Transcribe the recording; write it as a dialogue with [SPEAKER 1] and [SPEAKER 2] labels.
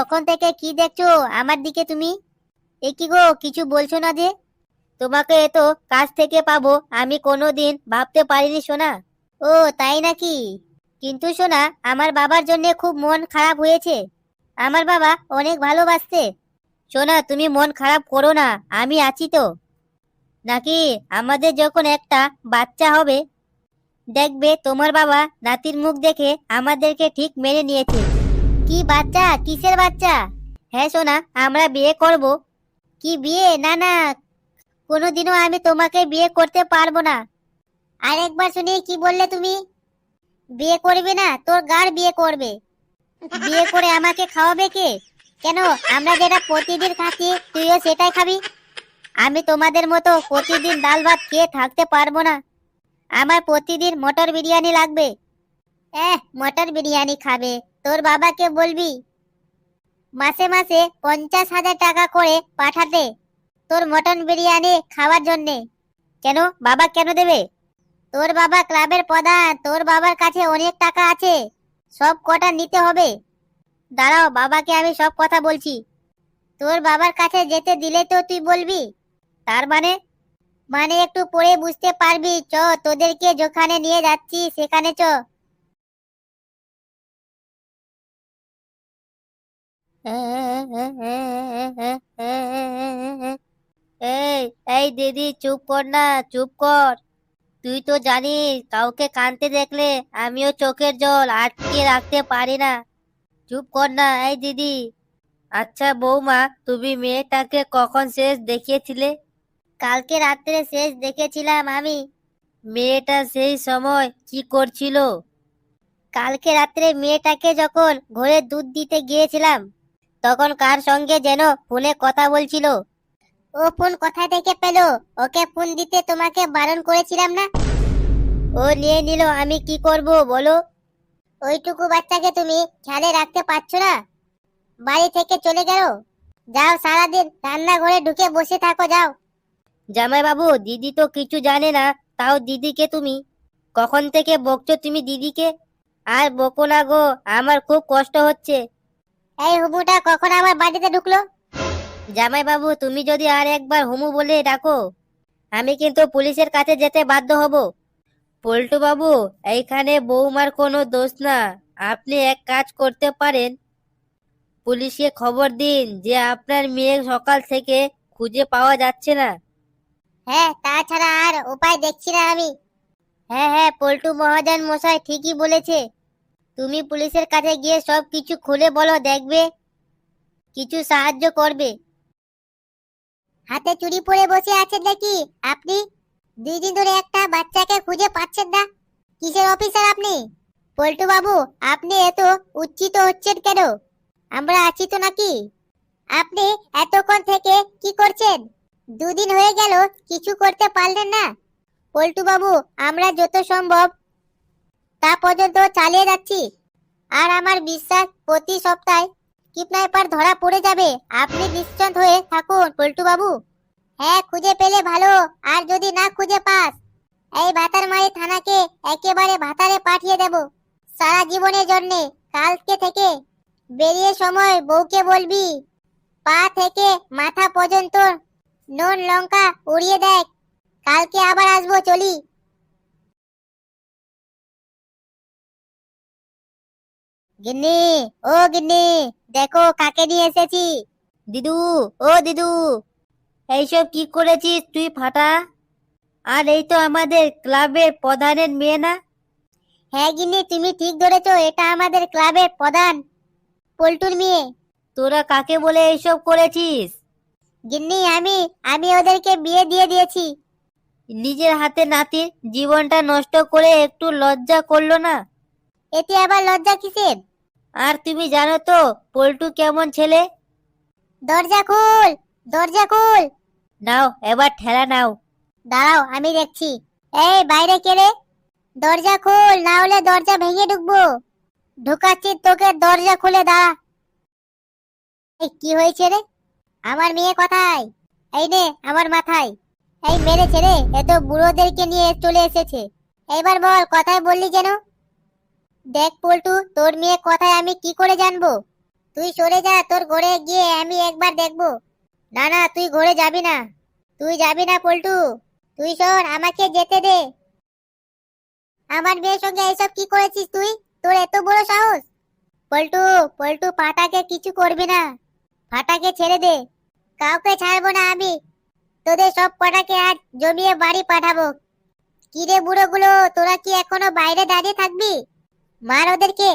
[SPEAKER 1] তখন থেকে কি দেখছ? আমার দিকে তুমি? এ কি গো, কিছু বলছো না যে? তোমাকে এত কাছ থেকে পাবো, আমি কোনো দিন ভাবতে পারিনি সোনা। ও, তাই নাকি? কিন্তু সোনা, আমার বাবার জন্য খুব মন খারাপ হয়েছে। আমার বাবা অনেক ভালোবাসছে সোনা, তুমি মন খারাপ করো না, আমি আছি তো। নাকি আমাদের যখন একটা বাচ্চা হবে, দেখবে তোমার বাবা নাতির মুখ দেখে আমাদেরকে ঠিক মেনে নিয়েছে। কি বাচ্চা? কিসের বাচ্চা? হ্যাঁ সোনা, আমরা বিয়ে করব। কি বিয়ে? না না, কোনোদিনও আমি তোমাকে বিয়ে করতে পারব না। আরেকবার শুনি, কি বললে তুমি? বিয়ে করবে না, তোর গার বিয়ে করবে। বিয়ে করে আমাকে খাওয়াবে কে? কেন, আমরা যেটা প্রতিদিন খাচ্ছি, তুইও সেটাই খাবি? আমি তোমাদের মতো প্রতিদিন ডাল ভাত খেয়ে থাকতে পারব না। আমার প্রতিদিন মটর বিরিয়ানি লাগবে। এহ, মটর বিরিয়ানি খাবে। তোর বাবাকে বলবি, মাসে মাসে পঞ্চাশ হাজার টাকা করে পাঠাতে তোর মটন বিরিয়ানি খাওয়ার জন্যে। কেন? বাবা কেন দেবে? তোর বাবা ক্লাবের প্রধান, তোর বাবার কাছে অনেক টাকা আছে, সব কটা নিতে হবে। দাঁড়াও, বাবাকে আমি সব কথা বলছি। তোর বাবার কাছে যেতে দিলে তো তুই বলবি। তার মানে? মানে একটু পরে বুঝতে পারবি, চ, তোদেরকে যেখানে নিয়ে যাচ্ছি সেখানে চ। এই এই দিদি, চুপ কর না, চুপ কর। তুই তো জানিস, কাউকে কানতে দেখলে আমিও চোখের জল আটকে রাখতে পারি না। চুপ কর না, এই দিদি। আচ্ছা বৌমা, তুমি মেয়েটাকে কখন শেষ দেখিয়েছিলে? কালকে রাত্রে শেষ দেখেছিলাম আমি। মেয়েটা সেই সময় কি করছিল? কালকে রাত্রে মেয়েটাকে যখন ঘরে দুধ দিতে গিয়েছিলাম তখন কার সঙ্গে যেন ফোনে কথা বলছিল? ও ফোন কোথা থেকে পেল? ওকে ফোন দিতে তোমাকে বারণ করেছিলাম না? ও নিয়ে নিল, আমি কি করব বলো? ওইটুকু বাচ্চাকে তুমি খেয়ালে রাখতে পারছ না? বাড়ি থেকে চলে গেল? যাও সারাদিন রান্নাঘরে ঢুকে বসে থাকো, যাও। জামাই বাবু দিদি তো কিছু জানে না, তাও দিদিকে তুমি? কখন থেকে বকছো তুমি দিদিকে? আর বকো না গো, আমার খুব কষ্ট হচ্ছে। এই হুমুটা কখন আমার বাড়িতে ঢুকলো? জামাই বাবু তুমি যদি আর একবার হুমু বলে ডাকো আমি কিন্তু পুলিশের কাছে যেতে বাধ্য হব। পল্টু বাবু এইখানে বৌমার কোনো দোষ না। আপনি এক কাজ করতে পারেন। পুলিশকে খবর দিন যে আপনার মেয়ে সকাল থেকে খুঁজে পাওয়া যাচ্ছে না। হ্যাঁ তাছাড়া আর উপায় দেখছি না আমি। হ্যাঁ হ্যাঁ পল্টু মহাজন মশাই ঠিকই বলেছে। তুমি পুলিশের কাছে গিয়ে সব কিছু খুলে বলো, দেখবে কিছু সাহায্য করবে। হাতে চুরি পরে বসে আছেন নাকি? আপনি? দুই দিন ধরে একটা বাচ্চাকে খুঁজে পাচ্ছেন না। কিসের অফিসার আপনি? পল্টু বাবু আপনি এত উচ্চিত হচ্ছেন কেন? আমরা আছি তো নাকি? আপনি এতক্ষণ থেকে কি করছেন? দুদিন হয়ে গেল, কিছু করতে পারলেন না। পল্টু বাবু আমরা যত সম্ভব তা পর্যন্ত চালিয়ে যাচ্ছি। আর আমার বিশ্বাস, প্রতি সপ্তাহে কিডন্যাপার ধরা পড়ে যাবে। আপনি নিশ্চিন্ত হয়ে থাকুন পল্টু বাবু হ্যাঁ খুঁজে পেলে ভালো, আর যদি না খুঁজে পাস, এই ভাতার মারি থানাকে একেবারে ভাতারে পাঠিয়ে দেব। সারা জীবনের জন্য, কালকে থেকে বেরিয়ে সময় বউকে বলবি। পা থেকে মাথা পর্যন্ত নুন লঙ্কা উড়িয়ে দেখ। কালকে আবার আসব, চলি। গিন্নি ও গিন্নি দেখো কাকে নিয়ে এসেছি। দিদু ও দিদু এইসব কি করেছিস তুই ফাটা? আর এই তো আমাদের ক্লাবের প্রধানের মেয়ে না? হ্যাঁ গিন্নি তুমি ঠিক ধরেছো এটা আমাদের ক্লাবের প্রধান পল্টুর মেয়ে। তোরা কাকে বলে এইসব করেছিস? গিন্নি আমি আমি ওদেরকে বিয়ে দিয়ে দিয়েছি। নিজের হাতে নাতির জীবনটা নষ্ট করে একটু লজ্জা করল না? এতে আবার লজ্জা কিসের? আর তুমি জানো তো পল্টু কেমন ছেলে? দরজা খুল দরজা খুল। নাও এবার ঠেলা নাও। দাঁড়াও আমি দেখছি। এই বাইরে কে রে? দরজা খুল না হলে দরজা ভেঙে ঢুকবো। ঢুকাচ্ছি তোকে দরজা খুলে দাঁড়া। এই কি হয়েছে রে? আমার মেয়ে কোথায়? এই নে আমার মাথায়। এই মেরেছে রে এত বুড়োদেরকে নিয়ে চলে এসেছে। এবার বল কথায় বললি যেন? দেখ পল্টু, তোর মেয়ে কথায় আমি কি করে জানব? তুই সরে যা, তোর ঘরে গিয়ে আমি একবার দেখব। না না, তুই ঘরে যাবি না। তুই যাবি না পল্টু। তুই শোন আমাকে যেতে দে। আমার মেয়ের সঙ্গে এইসব কি করেছিস তুই? তোর এত বড় সাহস। পল্টু পল্টু, ফাটাকে কিছু করবি না। ফাটাকে ছেড়ে দে। কাউকে ছাড়বো না আমি। তোদের সব কটাকে আজ জমিয়ে বাড়ি পাঠাবো। কিরে বুড়োগুলো, তোরা কি এখনও বাইরে দাঁড়িয়ে থাকবি? মার ওদেরকে